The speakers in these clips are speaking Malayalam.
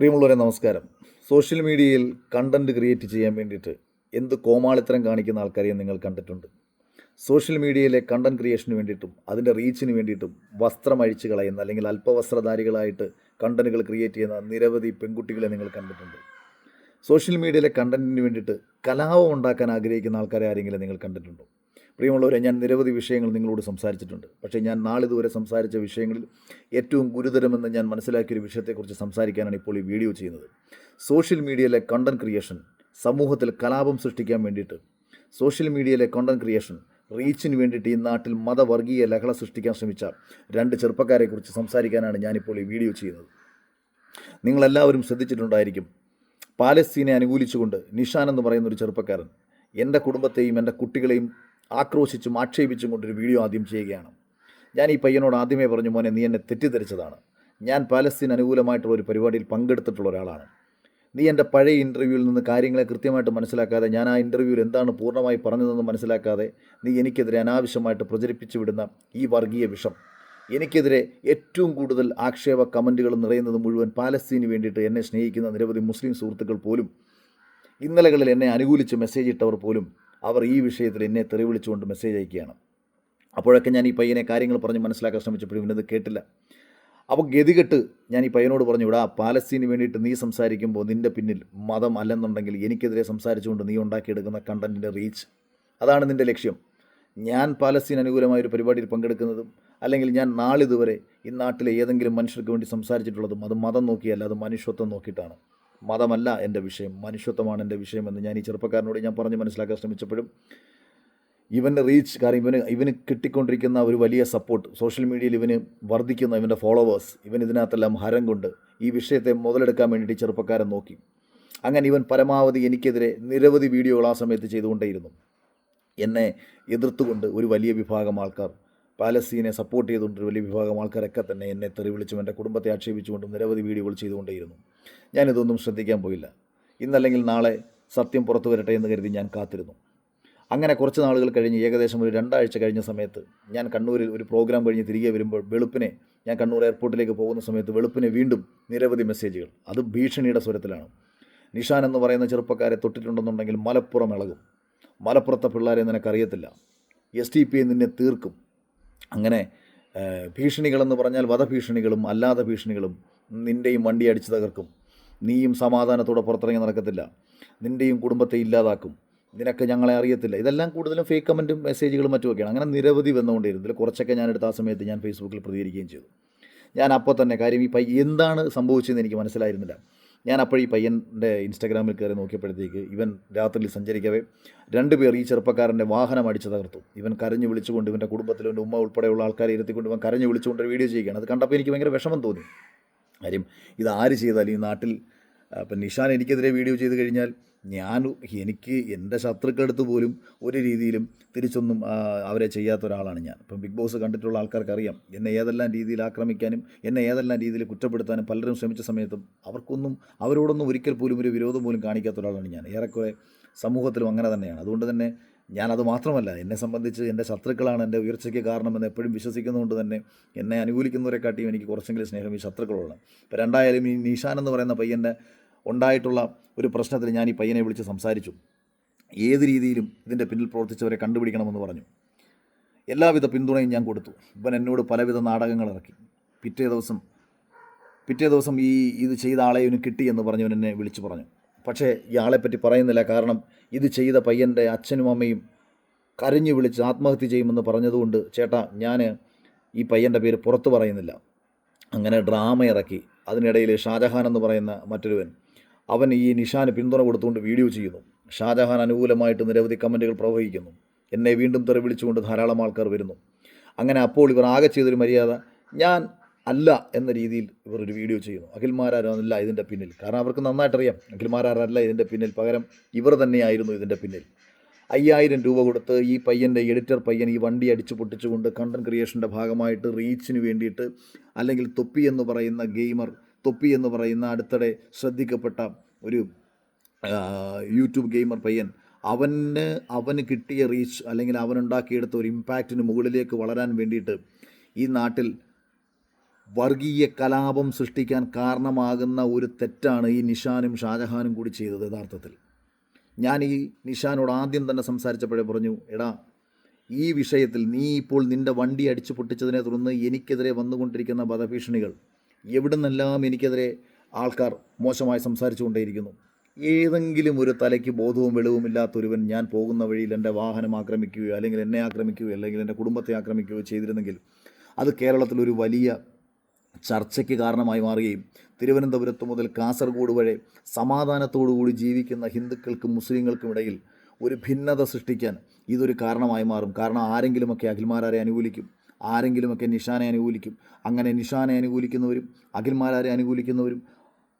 പ്രിയമുള്ളവരെ നമസ്കാരം. സോഷ്യൽ മീഡിയയിൽ കണ്ടന്റ് ക്രിയേറ്റ് ചെയ്യാൻ വേണ്ടിയിട്ട് എന്ത് കോമാളിത്തരം കാണിക്കുന്ന ആൾക്കാരെയും നിങ്ങൾ കണ്ടിട്ടുണ്ട്. സോഷ്യൽ മീഡിയയിലെ കണ്ടന്റ് ക്രിയേഷന് വേണ്ടിയിട്ടും അതിന്റെ റീച്ചിന് വേണ്ടിയിട്ടും വസ്ത്രം അഴിച്ചു കളയുന്ന അല്ലെങ്കിൽ അല്പവസ്ത്രധാരികളായിട്ട് കണ്ടന്റുകൾ ക്രിയേറ്റ് ചെയ്യുന്ന നിരവധി പെൺകുട്ടികളെ നിങ്ങൾ കണ്ടിട്ടുണ്ട്. സോഷ്യൽ മീഡിയയിലെ കണ്ടന്റിന് വേണ്ടിയിട്ട് കലാപം ഉണ്ടാക്കാൻ ആഗ്രഹിക്കുന്ന ആൾക്കാരെ ആരെങ്കിലും നിങ്ങൾ കണ്ടിട്ടുണ്ടോ? പ്രിയമുള്ളവരെ ഞാൻ നിരവധി വിഷയങ്ങൾ നിങ്ങളോട് സംസാരിച്ചിട്ടുണ്ട്. പക്ഷേ ഞാൻ നാളിതുവരെ സംസാരിച്ച വിഷയങ്ങളിൽ ഏറ്റവും ഗുരുതരമെന്ന് ഞാൻ മനസ്സിലാക്കിയൊരു വിഷയത്തെക്കുറിച്ച് സംസാരിക്കാനാണ് ഇപ്പോൾ ഈ വീഡിയോ ചെയ്യുന്നത്. സോഷ്യൽ മീഡിയയിലെ കണ്ടന്റ് ക്രിയേഷൻ സമൂഹത്തിൽ കലാപം സൃഷ്ടിക്കാൻ വേണ്ടിയിട്ട് സോഷ്യൽ മീഡിയയിലെ കണ്ടന്റ് ക്രിയേഷൻ റീച്ചിന് വേണ്ടിയിട്ട് ഈ നാട്ടിൽ മതവർഗീയ ലഹള സൃഷ്ടിക്കാൻ ശ്രമിച്ച രണ്ട് ചെറുപ്പക്കാരെക്കുറിച്ച് സംസാരിക്കാനാണ് ഞാനിപ്പോൾ ഈ വീഡിയോ ചെയ്യുന്നത്. നിങ്ങളെല്ലാവരും ശ്രദ്ധിച്ചിട്ടുണ്ടായിരിക്കും പാലസ്തീനെ അനുകൂലിച്ചുകൊണ്ട് നിഷാൻ എന്ന് പറയുന്ന ഒരു ചെറുപ്പക്കാരൻ എന്റെ കുടുംബത്തെയും എന്റെ കുട്ടികളെയും ആക്രോശിച്ചും ആക്ഷേപിച്ചും കൊണ്ടൊരു വീഡിയോ ആദ്യം ചെയ്യുകയാണ്. ഞാൻ ഈ പയ്യനോട് ആദ്യമേ പറഞ്ഞു മോനെ നീ എന്നെ തെറ്റിദ്ധരിച്ചതാണ്. ഞാൻ പാലസ്തീൻ അനുകൂലമായിട്ടുള്ള ഒരു പരിപാടിയിൽ പങ്കെടുത്തിട്ടുള്ള ഒരാളാണ്. നീ എന്റെ പഴയ ഇന്റർവ്യൂവിൽ നിന്ന് കാര്യങ്ങളെ കൃത്യമായിട്ട് മനസ്സിലാക്കാതെ ഞാൻ ആ ഇന്റർവ്യൂവിൽ എന്താണ് പൂർണമായി പറഞ്ഞതെന്ന് മനസ്സിലാക്കാതെ നീ എനിക്കെതിരെ അനാവശ്യമായിട്ട് പ്രചരിപ്പിച്ചു വിടുന്ന ഈ വർഗീയ വിഷം. എനിക്കെതിരെ ഏറ്റവും കൂടുതൽ ആക്ഷേപ കമന്റുകൾ നിറയുന്നത് മുഴുവൻ പാലസ്തീന് വേണ്ടിയിട്ട് എന്നെ സ്നേഹിക്കുന്ന നിരവധി മുസ്ലിം സുഹൃത്തുക്കൾ പോലും ഇന്നലകളിൽ എന്നെ അനുകൂലിച്ച് മെസ്സേജ് ഇട്ടവർ പോലും അവർ ഈ വിഷയത്തിൽ എന്നെ തെറി വിളിച്ചുകൊണ്ട് മെസ്സേജ് അയക്കുകയാണ്. അപ്പോഴൊക്കെ ഞാൻ ഈ പയ്യനെ കാര്യങ്ങൾ പറഞ്ഞ് മനസ്സിലാക്കാൻ ശ്രമിച്ചപ്പോഴും ഇവനത് കേട്ടില്ല. അപ്പോൾ ഗതികെട്ട് ഞാൻ ഈ പയ്യനോട് പറഞ്ഞു ഇവിടെ പാലസ്തീന് വേണ്ടിയിട്ട് നീ സംസാരിക്കുമ്പോൾ നിന്റെ പിന്നിൽ മതം അല്ലെന്നുണ്ടെങ്കിൽ എനിക്കെതിരെ സംസാരിച്ചുകൊണ്ട് നീ ഉണ്ടാക്കിയെടുക്കുന്ന കണ്ടന്റിന്റെ റീച്ച് അതാണ് നിന്റെ ലക്ഷ്യം. ഞാൻ പാലസ്തീൻ അനുകൂലമായ ഒരു പരിപാടിയിൽ പങ്കെടുക്കുന്നതും അല്ലെങ്കിൽ ഞാൻ നാളിതുവരെ ഈ നാട്ടിലെ ഏതെങ്കിലും മനുഷ്യർക്ക് വേണ്ടി സംസാരിച്ചിട്ടുള്ളതും അത് മതം നോക്കിയല്ല അത് മനുഷ്യത്വം നോക്കിയിട്ടാണ്. മതമല്ല എന്റെ വിഷയം മനുഷ്യത്വമാണ് എന്റെ വിഷയമെന്ന് ഞാൻ ഈ ചെറുപ്പക്കാരനോട് ഞാൻ പറഞ്ഞ് മനസ്സിലാക്കാൻ ശ്രമിച്ചപ്പോഴും ഇവന്റെ റീച്ച് കാരണം ഇവന് ഇവന് കിട്ടിക്കൊണ്ടിരിക്കുന്ന ഒരു വലിയ സപ്പോർട്ട് സോഷ്യൽ മീഡിയയിൽ ഇവന് വർദ്ധിക്കുന്ന ഇവന്റെ ഫോളോവേഴ്സ് ഇവൻ ഇതിനകത്തെല്ലാം ഹരം കൊണ്ട് ഈ വിഷയത്തെ മുതലെടുക്കാൻ വേണ്ടിയിട്ട് ചെറുപ്പക്കാരൻ നോക്കി. അങ്ങനെ ഇവൻ പരമാവധി എനിക്കെതിരെ നിരവധി വീഡിയോകൾ ആ സമയത്ത് ചെയ്തുകൊണ്ടേയിരുന്നു. എന്നെ എതിർത്തുകൊണ്ട് ഒരു വലിയ വിഭാഗം ആൾക്കാർ പാലസ്തീനെ സപ്പോർട്ട് ചെയ്തുകൊണ്ട് ഒരു വലിയ വിഭാഗം ആൾക്കാരൊക്കെ തന്നെ എന്നെ തെറി വിളിച്ചും എന്റെ കുടുംബത്തെ ആക്ഷേപിച്ചുകൊണ്ടും നിരവധി വീഡിയോകൾ ചെയ്തുകൊണ്ടേയിരുന്നു. ഞാനിതൊന്നും ശ്രദ്ധിക്കാൻ പോയില്ല. ഇന്നല്ലെങ്കിൽ നാളെ സത്യം പുറത്തു വരട്ടെ എന്ന് കരുതി ഞാൻ കാത്തിരുന്നു. അങ്ങനെ കുറച്ച് നാളുകൾ കഴിഞ്ഞ് ഏകദേശം ഒരു രണ്ടാഴ്ച കഴിഞ്ഞ സമയത്ത് ഞാൻ കണ്ണൂരിൽ ഒരു പ്രോഗ്രാം കഴിഞ്ഞ് തിരികെ വരുമ്പോൾ വെളുപ്പിനെ ഞാൻ കണ്ണൂർ എയർപോർട്ടിലേക്ക് പോകുന്ന സമയത്ത് വെളുപ്പിനെ വീണ്ടും നിരവധി മെസ്സേജുകൾ അത് ഭീഷണിയുടെ സ്വരത്തിലാണ്. നിഷാൻ എന്ന് പറയുന്ന ചെറുപ്പക്കാരെ തൊട്ടിട്ടുണ്ടെന്നുണ്ടെങ്കിൽ മലപ്പുറം ഇളകും. മലപ്പുറത്തെ പിള്ളേരെ നിനക്കറിയത്തില്ല. എസ് ടി പി നിന്നെ തീർക്കും. അങ്ങനെ ഭീഷണികളെന്ന് പറഞ്ഞാൽ വധഭീഷണികളും അല്ലാത്ത ഭീഷണികളും നിന്റെയും വണ്ടി അടിച്ചു തകർക്കും. നീയും സമാധാനത്തോടെ പുറത്തിറങ്ങി നടക്കത്തില്ല. നിന്റെയും കുടുംബത്തെ ഇല്ലാതാക്കും. ഇതിനൊക്കെ ഞങ്ങളെ അറിയത്തില്ല. ഇതെല്ലാം കൂടുതലും ഫേക്ക് കമന്റും മെസ്സേജുകളും മറ്റുമൊക്കെയാണ്. അങ്ങനെ നിരവധി വന്നുകൊണ്ടിരുന്നു ഇതിൽ കുറച്ചൊക്കെ ഞാൻ എടുത്ത ആ സമയത്ത് ഞാൻ ഫേസ്ബുക്കിൽ പ്രതികരിക്കുകയും ചെയ്തു. ഞാൻ അപ്പോൾ തന്നെ കാര്യം ഈ പയ്യ എന്താണ് സംഭവിച്ചതെന്ന് എനിക്ക് മനസ്സിലായിരുന്നില്ല. ഞാൻ ഈ പയ്യന്റെ ഇൻസ്റ്റാഗ്രാമിൽ കയറി നോക്കിയപ്പോഴത്തേക്ക് ഇവൻ രാത്രിയിൽ സഞ്ചരിക്കവേ രണ്ടുപേർ ഈ ചെറുപ്പക്കാരന്റെ വാഹനം അടിച്ചു തകർത്തു. ഇവൻ കരഞ്ഞു വിളിച്ചുകൊണ്ട് ഇവന്റെ കുടുംബത്തിൽ ഇവന്റെ ഉമ്മ ഉൾപ്പെടെയുള്ള ആൾക്കാരെ ഇരുത്തിക്കൊണ്ട് ഇവൻ കരഞ്ഞു വിളിച്ചുകൊണ്ട് ഒരു വീഡിയോ ചെയ്യുകയാണ്. അത് കണ്ടപ്പോൾ എനിക്ക് ഭയങ്കര വിഷമം തോന്നി. കാര്യം ഇത് ആര് ചെയ്താലും ഈ നാട്ടിൽ അപ്പം നിഷാൻ എനിക്കെതിരെ വീഡിയോ ചെയ്ത് കഴിഞ്ഞാൽ ഞാൻ എനിക്ക് എന്റെ ശത്രുക്കളടുത്ത് പോലും ഒരു രീതിയിലും തിരിച്ചൊന്നും അവരെ ചെയ്യാത്ത ഒരാളാണ് ഞാൻ. ഇപ്പം ബിഗ് ബോസ് കണ്ടിട്ടുള്ള ആൾക്കാർക്ക് അറിയാം എന്നെ ഏതെല്ലാം രീതിയിൽ ആക്രമിക്കാനും എന്നെ ഏതെല്ലാം രീതിയിൽ കുറ്റപ്പെടുത്താനും പലരും ശ്രമിച്ച സമയത്തും അവർക്കൊന്നും അവരോടൊന്നും ഒരിക്കൽ പോലും ഒരു വിരോധം പോലും കാണിക്കാത്ത ഒരാളാണ് ഞാൻ. ഏറെക്കുറെ സമൂഹത്തിലും അങ്ങനെ തന്നെയാണ്. അതുകൊണ്ട് തന്നെ ഞാനത് മാത്രമല്ല എന്നെ സംബന്ധിച്ച് എന്റെ ശത്രുക്കളാണ് എന്റെ ഉയർച്ചയ്ക്ക് കാരണമെന്ന് എപ്പോഴും വിശ്വസിക്കുന്നതുകൊണ്ട് തന്നെ എന്നെ അനുകൂലിക്കുന്നവരെക്കാട്ടിയും എനിക്ക് കുറച്ചെങ്കിലും സ്നേഹം ഈ ശത്രുക്കളോടാണ്. ഇപ്പോൾ രണ്ടായാലും ഈ നിഷാൻ എന്ന് പറയുന്ന പയ്യന്റെ ഉണ്ടായിട്ടുള്ള ഒരു പ്രശ്നത്തിൽ ഞാൻ ഈ പയ്യനെ വിളിച്ച് സംസാരിച്ചു. ഏത് രീതിയിലും ഇതിന്റെ പിന്നിൽ പ്രവർത്തിച്ചവരെ കണ്ടുപിടിക്കണമെന്ന് പറഞ്ഞു. എല്ലാവിധ പിന്തുണയും ഞാൻ കൊടുത്തു. ഇവൻ എന്നോട് പലവിധ നാടകങ്ങൾ ഇറക്കി. പിറ്റേ ദിവസം പിറ്റേ ദിവസം ഈ ഇത് ചെയ്ത ആളെ ഇവന് കിട്ടി എന്ന് പറഞ്ഞവൻ എന്നെ വിളിച്ചു പറഞ്ഞു. പക്ഷേ ഇയാളെപ്പറ്റി പറയുന്നില്ല. കാരണം ഇത് ചെയ്ത പയ്യന്റെ അച്ഛനും അമ്മയും കരഞ്ഞു വിളിച്ച് ആത്മഹത്യ ചെയ്യുമെന്ന് പറഞ്ഞതുകൊണ്ട് ചേട്ടാ ഞാൻ ഈ പയ്യന്റെ പേര് പുറത്ത് പറയുന്നില്ല. അങ്ങനെ ഡ്രാമ ഇറക്കി. അതിനിടയിൽ ഷാജഹാൻ എന്ന് പറയുന്ന മറ്റൊരുവൻ അവൻ ഈ നിഷാന് പിന്തുണ കൊടുത്തുകൊണ്ട് വീഡിയോ ചെയ്യുന്നു. ഷാജഹാൻ അനുകൂലമായിട്ട് നിരവധി കമന്റുകൾ പ്രവഹിക്കുന്നു. എന്നെ വീണ്ടും തെറി വിളിച്ചുകൊണ്ട് ധാരാളം ആൾക്കാർ വരുന്നു. അങ്ങനെ അപ്പോൾ ഇവർ ആകെ ചെയ്തൊരു മര്യാദ ഞാൻ അല്ല എന്ന രീതിയിൽ ഇവർ ഒരു വീഡിയോ ചെയ്യുന്നു അഖിൽമാരാരല്ല ഇതിന്റെ പിന്നിൽ. കാരണം അവർക്ക് നന്നായിട്ടറിയാം. അഖിൽമാരാരല്ല ഇതിന്റെ പിന്നിൽ. പകരം ഇവർ തന്നെയായിരുന്നു ഇതിന്റെ പിന്നിൽ. അയ്യായിരം രൂപ കൊടുത്ത് ഈ പയ്യന്റെ എഡിറ്റർ പയ്യൻ ഈ വണ്ടി അടിച്ചു പൊട്ടിച്ചുകൊണ്ട് കണ്ടന്റ് ക്രിയേഷന്റെ ഭാഗമായിട്ട് റീച്ചിന് വേണ്ടിയിട്ട് അല്ലെങ്കിൽ തൊപ്പി എന്ന് പറയുന്ന ഗെയിമർ തൊപ്പി എന്ന് പറയുന്ന അടുത്തിടെ ശ്രദ്ധിക്കപ്പെട്ട ഒരു യൂട്യൂബ് ഗെയിമർ പയ്യൻ അവന് അവന് കിട്ടിയ റീച്ച് അല്ലെങ്കിൽ അവനുണ്ടാക്കിയെടുത്ത ഒരു ഇമ്പാക്റ്റിന് മുകളിലേക്ക് വളരാൻ വേണ്ടിയിട്ട് ഈ നാട്ടിൽ വർഗീയ കലാപം സൃഷ്ടിക്കാൻ കാരണമാകുന്ന ഒരു തെറ്റാണ് ഈ നിഷാനും ഷാജഹാനും കൂടി ചെയ്തത് യഥാർത്ഥത്തിൽ. ഞാൻ ഈ നിഷാനോട് ആദ്യം തന്നെ സംസാരിച്ചപ്പോഴേ പറഞ്ഞു എടാ ഈ വിഷയത്തിൽ നീ ഇപ്പോൾ നിന്റെ വണ്ടി അടിച്ചു പൊട്ടിച്ചതിനെ തുടർന്ന് എനിക്കെതിരെ വന്നുകൊണ്ടിരിക്കുന്ന വധഭീഷണികൾ എവിടെ നിന്നെല്ലാം എനിക്കെതിരെ ആൾക്കാർ മോശമായി സംസാരിച്ചു കൊണ്ടേയിരിക്കുന്നു ഏതെങ്കിലും ഒരു തലയ്ക്ക് ബോധവും വെളിവും ഇല്ലാത്തൊരുവൻ ഞാൻ പോകുന്ന വഴിയിൽ എന്റെ വാഹനം ആക്രമിക്കുകയോ അല്ലെങ്കിൽ എന്നെ ആക്രമിക്കുകയോ അല്ലെങ്കിൽ എന്റെ കുടുംബത്തെ ആക്രമിക്കുകയോ ചെയ്തിരുന്നെങ്കിൽ അത് കേരളത്തിലൊരു വലിയ ചർച്ചയ്ക്ക് കാരണമായി മാറുകയും തിരുവനന്തപുരത്ത് മുതൽ കാസർഗോഡ് വരെ സമാധാനത്തോടുകൂടി ജീവിക്കുന്ന ഹിന്ദുക്കൾക്കും മുസ്ലിങ്ങൾക്കും ഇടയിൽ ഒരു ഭിന്നത സൃഷ്ടിക്കാൻ ഇതൊരു കാരണമായി മാറും. കാരണം ആരെങ്കിലുമൊക്കെ അഖിൽമാരാരെ അനുകൂലിക്കും ആരെങ്കിലുമൊക്കെ നിഷാനെ അനുകൂലിക്കും അങ്ങനെ നിഷാനെ അനുകൂലിക്കുന്നവരും അഖിൽമാരാരെ അനുകൂലിക്കുന്നവരും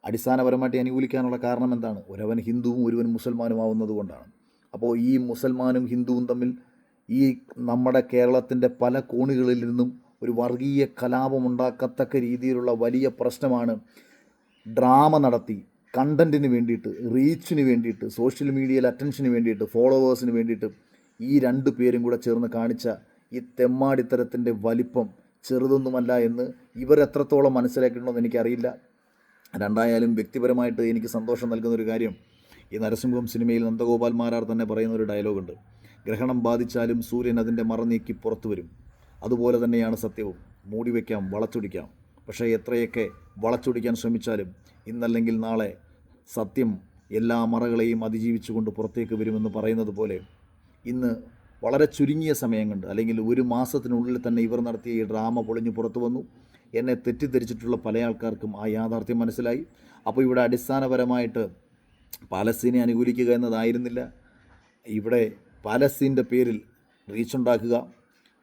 അടിസ്ഥാനപരമായിട്ട് അനുകൂലിക്കാനുള്ള കാരണം എന്താണ്? ഒരുവൻ ഹിന്ദുവും ഒരുവൻ മുസൽമാനും ആവുന്നത് കൊണ്ടാണ്. അപ്പോൾ ഈ മുസൽമാനും ഹിന്ദുവും തമ്മിൽ ഈ നമ്മുടെ കേരളത്തിന്റെ പല കോണുകളിൽ നിന്നും ഒരു വർഗീയ കലാപമുണ്ടാക്കത്തക്ക രീതിയിലുള്ള വലിയ പ്രശ്നമാണ് ഡ്രാമ നടത്തി കണ്ടന്റിന് വേണ്ടിയിട്ട് റീച്ചിന് വേണ്ടിയിട്ട് സോഷ്യൽ മീഡിയയിൽ അറ്റൻഷന് വേണ്ടിയിട്ട് ഫോളോവേഴ്സിന് വേണ്ടിയിട്ട് ഈ രണ്ട് പേരും കൂടെ ചേർന്ന് കാണിച്ച ഈ തെമ്മാടിത്തരത്തിന്റെ വലിപ്പം ചെറുതൊന്നുമല്ല എന്ന് ഇവർ മനസ്സിലാക്കിയിട്ടുണ്ടോ എനിക്കറിയില്ല. രണ്ടായാലും വ്യക്തിപരമായിട്ട് എനിക്ക് സന്തോഷം നൽകുന്ന ഒരു കാര്യം ഈ നരസിംഹം സിനിമയിൽ നന്ദഗോപാൽ മാരാർ തന്നെ പറയുന്ന ഒരു ഡയലോഗുണ്ട്. ഗ്രഹണം ബാധിച്ചാലും സൂര്യൻ അതിന്റെ മറ നീക്കി പുറത്തു വരും. അതുപോലെ തന്നെയാണ് സത്യവും. മൂടി വയ്ക്കാം വളച്ചൊടിക്കാം. പക്ഷേ എത്രയൊക്കെ വളച്ചൊടിക്കാൻ ശ്രമിച്ചാലും ഇന്നല്ലെങ്കിൽ നാളെ സത്യം എല്ലാ മറകളെയും അതിജീവിച്ചുകൊണ്ട് പുറത്തേക്ക് വരുമെന്ന് പറയുന്നത് പോലെ ഇന്ന് വളരെ ചുരുങ്ങിയ സമയം കണ്ട് അല്ലെങ്കിൽ ഒരു മാസത്തിനുള്ളിൽ തന്നെ ഇവർ നടത്തിയ ഈ ഡ്രാമ പൊളിഞ്ഞു പുറത്തു വന്നു. എന്നെ തെറ്റിദ്ധരിച്ചിട്ടുള്ള പല ആൾക്കാർക്കും ആ യാഥാർത്ഥ്യം മനസ്സിലായി. അപ്പോൾ ഇവിടെ അടിസ്ഥാനപരമായിട്ട് പാലസ്തീനെ അനുകൂലിക്കുക എന്നതായിരുന്നില്ല. ഇവിടെ പാലസ്തീന്റെ പേരിൽ റീച്ച് ഉണ്ടാക്കുക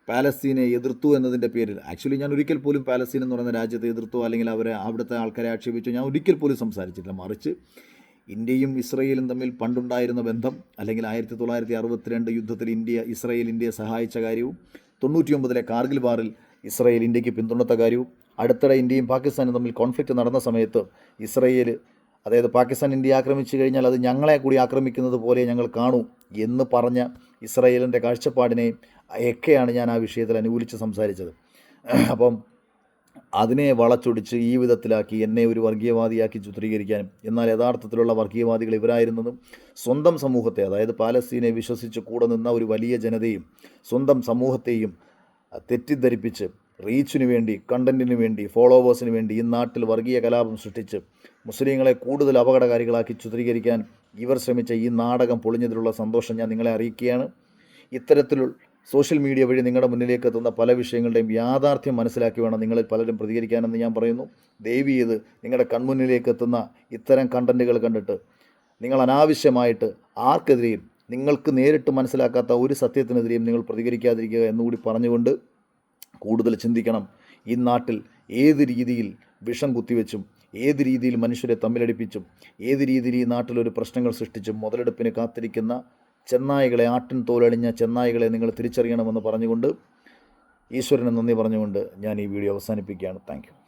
പാലസ്തീനെ എതിർത്തു എന്നതിന്റെ പേരിൽ. ആക്ച്വലി ഞാൻ ഒരിക്കൽ പോലും പാലസ്തീൻ എന്ന് പറയുന്ന രാജ്യത്തെ എതിർത്തോ അല്ലെങ്കിൽ അവരെ അവിടുത്തെ ആൾക്കാരെ ആക്ഷേപിച്ചോ ഞാൻ ഒരിക്കൽ പോലും സംസാരിച്ചിട്ടില്ല. മറിച്ച് ഇന്ത്യയും ഇസ്രയേലും തമ്മിൽ പണ്ടുണ്ടായിരുന്ന ബന്ധം അല്ലെങ്കിൽ ആയിരത്തി തൊള്ളായിരത്തി അറുപത്തിരണ്ട് യുദ്ധത്തിൽ ഇന്ത്യ ഇസ്രയേൽ ഇന്ത്യയെ സഹായിച്ച കാര്യവും തൊണ്ണൂറ്റിയൊമ്പതിലെ കാർഗിൽ വാറിൽ ഇസ്രയേൽ ഇന്ത്യയ്ക്ക് പിന്തുണത്ത കാര്യവും അടുത്തിടെ ഇന്ത്യയും പാകിസ്ഥാനും തമ്മിൽ കോൺഫ്ലിക്റ്റ് നടന്ന സമയത്ത് ഇസ്രയേൽ അതായത് പാകിസ്ഥാൻ ഇന്ത്യ ആക്രമിച്ചു കഴിഞ്ഞാൽ അത് ഞങ്ങളെ കൂടി ആക്രമിക്കുന്നത് പോലെ ഞങ്ങൾ കാണൂ എന്ന് പറഞ്ഞ ഇസ്രയേലിന്റെ കാഴ്ചപ്പാടിനെ ഒക്കെയാണ് ഞാൻ ആ വിഷയത്തിൽ അനുകൂലിച്ച് സംസാരിച്ചത്. അപ്പം അതിനെ വളച്ചൊടിച്ച് ഈ വിധത്തിലാക്കി എന്നെ ഒരു വർഗീയവാദിയാക്കി ചിത്രീകരിക്കാനും എന്നാൽ യഥാർത്ഥത്തിലുള്ള വർഗീയവാദികൾ ഇവരായിരുന്നതും സ്വന്തം സമൂഹത്തെ അതായത് പാലസ്തീനെ വിശ്വസിച്ച് കൂടെ നിന്ന ഒരു വലിയ ജനതയും സ്വന്തം സമൂഹത്തെയും തെറ്റിദ്ധരിപ്പിച്ച് റീച്ചിന് വേണ്ടി കണ്ടന്റിന് വേണ്ടി ഫോളോവേഴ്സിന് വേണ്ടി ഈ നാട്ടിൽ വർഗീയ കലാപം സൃഷ്ടിച്ച് മുസ്ലിങ്ങളെ കൂടുതൽ അപകടകാരികളാക്കി ചിത്രീകരിക്കാൻ ഇവർ ശ്രമിച്ച ഈ നാടകം പൊളിഞ്ഞതിലുള്ള സന്തോഷം ഞാൻ നിങ്ങളെ അറിയിക്കുകയാണ്. ഇത്തരത്തിലുള്ള സോഷ്യൽ മീഡിയ വഴി നിങ്ങളുടെ മുന്നിലേക്ക് എത്തുന്ന പല വിഷയങ്ങളുടെയും യാഥാർത്ഥ്യം മനസ്സിലാക്കി വേണം നിങ്ങളിൽ പലരും പ്രതികരിക്കാനെന്ന് ഞാൻ പറയുന്നു. ദയവ് ചെയ്ത് നിങ്ങളുടെ കൺമുന്നിലേക്ക് എത്തുന്ന ഇത്തരം കണ്ടന്റുകൾ കണ്ടിട്ട് നിങ്ങൾ അനാവശ്യമായിട്ട് ആർക്കെതിരെയും നിങ്ങൾക്ക് നേരിട്ട് മനസ്സിലാക്കാത്ത ഒരു സത്യത്തിനെതിരെയും നിങ്ങൾ പ്രതികരിക്കാതിരിക്കുക എന്നുകൂടി പറഞ്ഞുകൊണ്ട് കൂടുതൽ ചിന്തിക്കണം. ഈ നാട്ടിൽ ഏത് രീതിയിൽ വിഷം കുത്തിവെച്ചും ഏത് രീതിയിൽ മനുഷ്യരെ തമ്മിലടിപ്പിച്ചും ഏത് രീതിയിൽ ഈ നാട്ടിലൊരു പ്രശ്നങ്ങൾ സൃഷ്ടിച്ചും മുതലെടുപ്പിന് കാത്തിരിക്കുന്ന ചെന്നായികളെ ആട്ടിൻ തോലണിഞ്ഞ ചെന്നായികളെ നിങ്ങൾ തിരിച്ചറിയണമെന്ന് പറഞ്ഞുകൊണ്ട് ഈശ്വരന് നന്ദി പറഞ്ഞുകൊണ്ട് ഞാൻ ഈ വീഡിയോ അവസാനിപ്പിക്കുകയാണ്. താങ്ക്